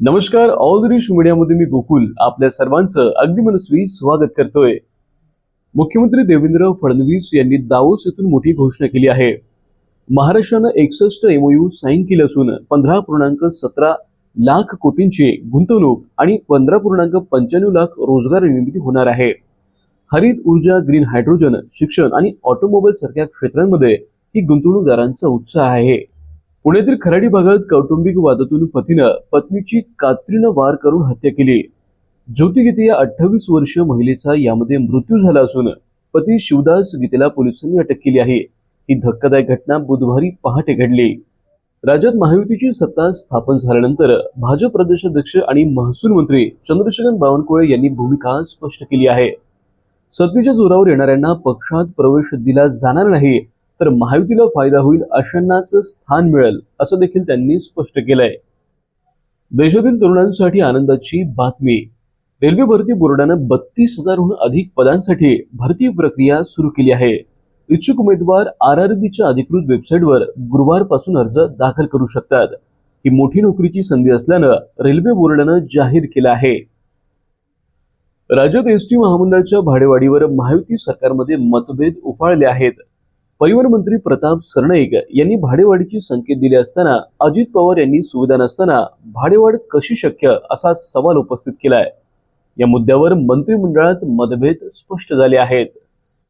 नमस्कार ऑल रिश मीडियामध्ये मी गोकुल आपल्या सर्वांचं अगदी मनस्वी स्वागत करतोय. मुख्यमंत्री देवेंद्र फडणवीस यांनी दावोस येथून मोठी घोषणा केली आहे. महाराष्ट्रानं एकसष्ट एमओयू साईन केले असून पंधरा पूर्णांक सतरा लाख कोटींची गुंतवणूक आणि पंधरा पूर्णांक पंच्याण्णव लाख रोजगार निर्मिती होणार आहे. हरित ऊर्जा ग्रीन हायड्रोजन शिक्षण आणि ऑटोमोबाईल सारख्या क्षेत्रांमध्ये ही गुंतवणूकदारांचा उत्साह आहे. पुण्यातील खराडी भागात कौटुंबिक वादातून पतीनं पत्नीची कात्रीनं वार करून हत्या केली. ज्योती गीते या अठ्ठावीस वर्ष महिलेचा यामध्ये मृत्यू झाला असून पती शिवदास गीतेला पोलिसांनी अटक केली आहे. ही धक्कादायक घटना बुधवारी पहाटे घडली. राज्यात महायुतीची सत्ता स्थापन झाल्यानंतर भाजप प्रदेशाध्यक्ष आणि महसूल मंत्री चंद्रशेखर बावनकुळे यांनी भूमिका स्पष्ट केली आहे. सत्तेच्या जोरावर येणाऱ्यांना पक्षात प्रवेश दिला जाणार नाही. तर महायुतीला फायदा होईल अशांनाच स्थान मिळेल असं देखील त्यांनी स्पष्ट केलंय. देशातील तरुणांसाठी आनंदाची बातमी. रेल्वे भरती बोर्डानं बत्तीस हजारहून अधिक पदांसाठी भरती प्रक्रिया सुरू केली आहे. इच्छुक उमेदवार आर आर बीच्या अधिकृत वेबसाईटवर गुरुवारपासून अर्ज दाखल करू शकतात. ही मोठी नोकरीची संधी असल्यानं रेल्वे बोर्डानं जाहीर केलं आहे. राज्यात एसटी महामंडळाच्या भाडेवाढीवर महायुती सरकारमध्ये मतभेद उफाळले आहेत. परिवहन मंत्री प्रताप सरनाईक यांनी भाडेवाढीचे संकेत दिले असताना अजित पवार यांनी सुविधा नसताना भाडेवाढ कशी शक्य असा सवाल उपस्थित केलाय. या मुद्द्यावर मंत्रिमंडळात मतभेद स्पष्ट झाले आहेत.